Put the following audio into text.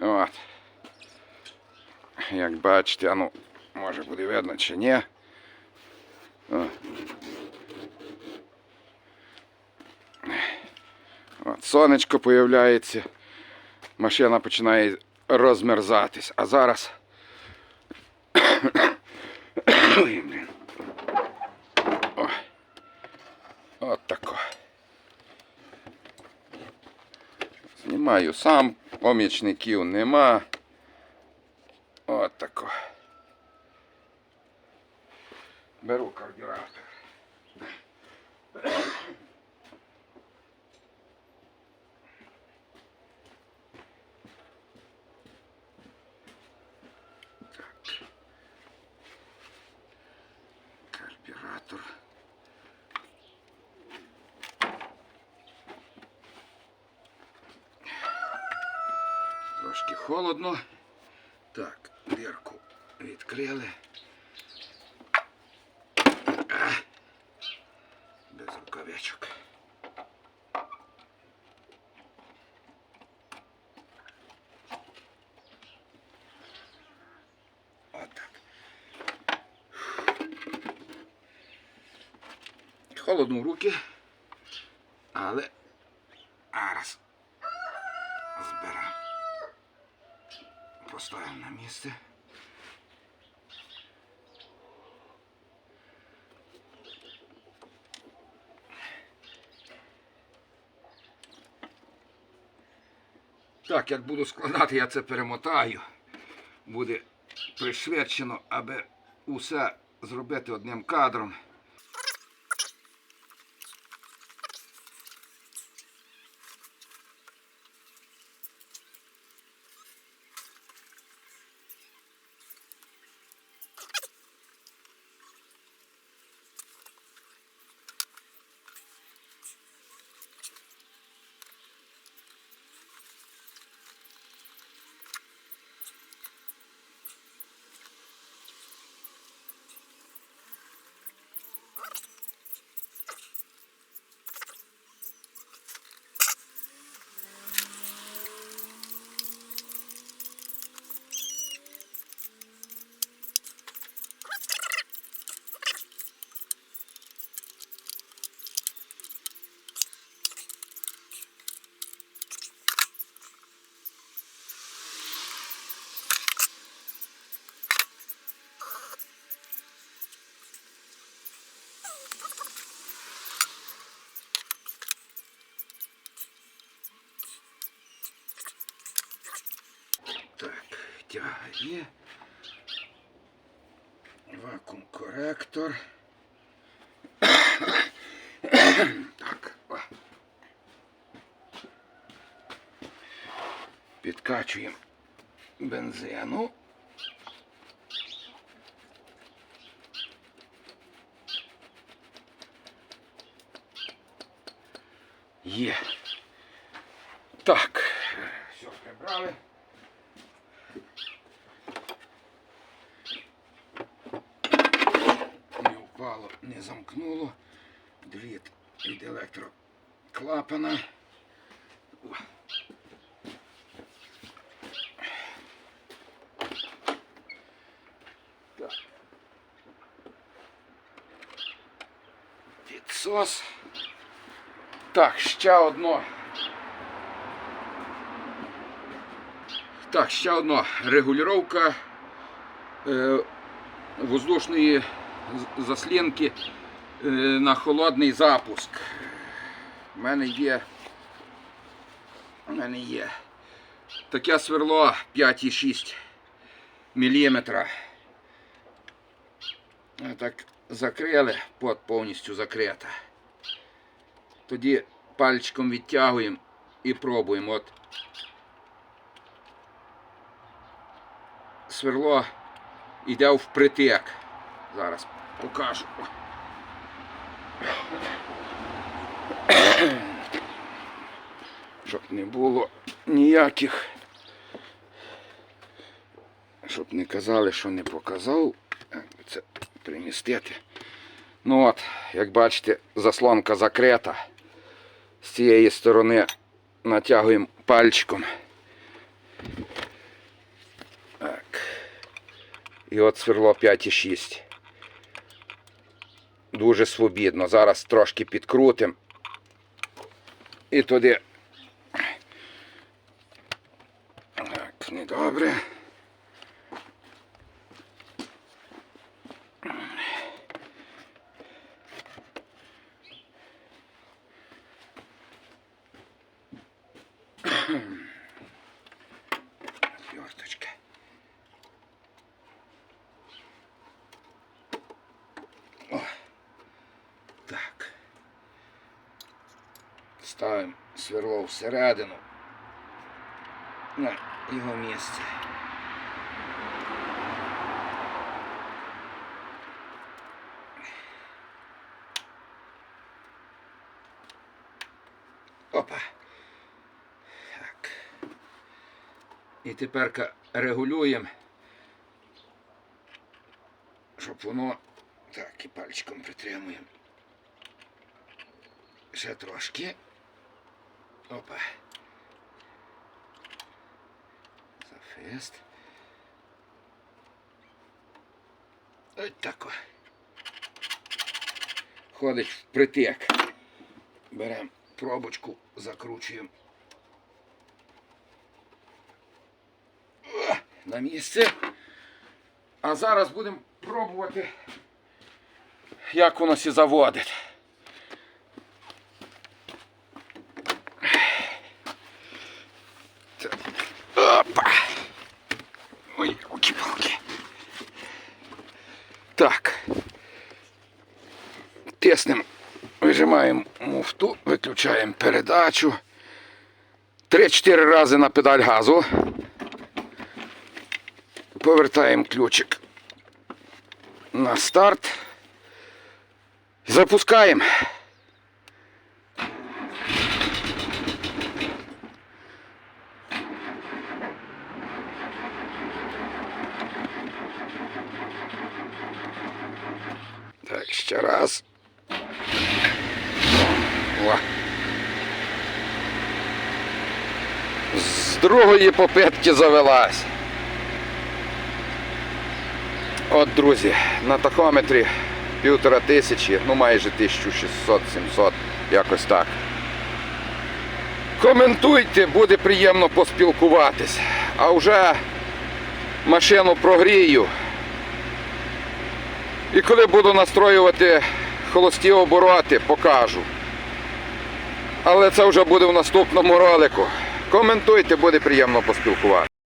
От. Як бачите, ну, може буде видно чи ні. От, сонечко появляється. Машина починає розмерзатись. А зараз. Ой, блін. О. От тако. Знімаю сам, помічників нема. От тако. Беру карбюратор. Так. Карбюратор. Трошки холодно. Так, дірку відкрили. Без рукавичок. Холодно в руки, але зараз зберемо. Поставимо на місце. Так, як буду складати, я це перемотаю. Буде пришвидшено, аби усе зробити одним кадром. Так, тяга є. Вакуум коректор. Так. Підкачуємо бензину. Є. Так. Все прибрали. не впало, не замкнуло. Дріт від електроклапана. Так. Підсос. Так, ще одно. Так, ще одна регулювання е, воздушної заслінки е, на холодний запуск. У мене є. У мене є таке сверло 5,6 мм. Так закрили, под повністю закрита. Тоді пальчиком відтягуємо і пробуємо. От сверло йде впритик. Зараз покажу. Щоб не було ніяких. Щоб не казали, що не показав. Це примістити. Ну от, як бачите, заслонка закрита. З цієї сторони натягуємо пальчиком. І от сверло 5,6. Дуже свобідно. Зараз трошки підкрутим. І туди. Так, недобре. Отверточка. О, так. Ставимо сверло всередину. На його місце. Опа. Так. І тепер регулюємо, щоб воно. Так, і пальчиком притримуємо. Ще трошки. Опа. Зафест. Ось тако. Ходить впритик. Беремо пробочку, закручуємо. На місце. А зараз будемо пробувати, як воно сі заводить. Так. Опа. Ой, палки Так. Тиснемо, вижимаємо муфту, виключаємо передачу. 3-4 рази на педаль газу. Повертаємо ключик на старт. Запускаємо. Так, ще раз. О. З другої попитки завелась. От, друзі, на тахометрі півтора тисячі, ну майже 1600-700, якось так. Коментуйте, буде приємно поспілкуватись. А вже машину прогрію. І коли буду настроювати холості обороти, покажу. Але це вже буде в наступному ролику. Коментуйте, буде приємно поспілкуватися.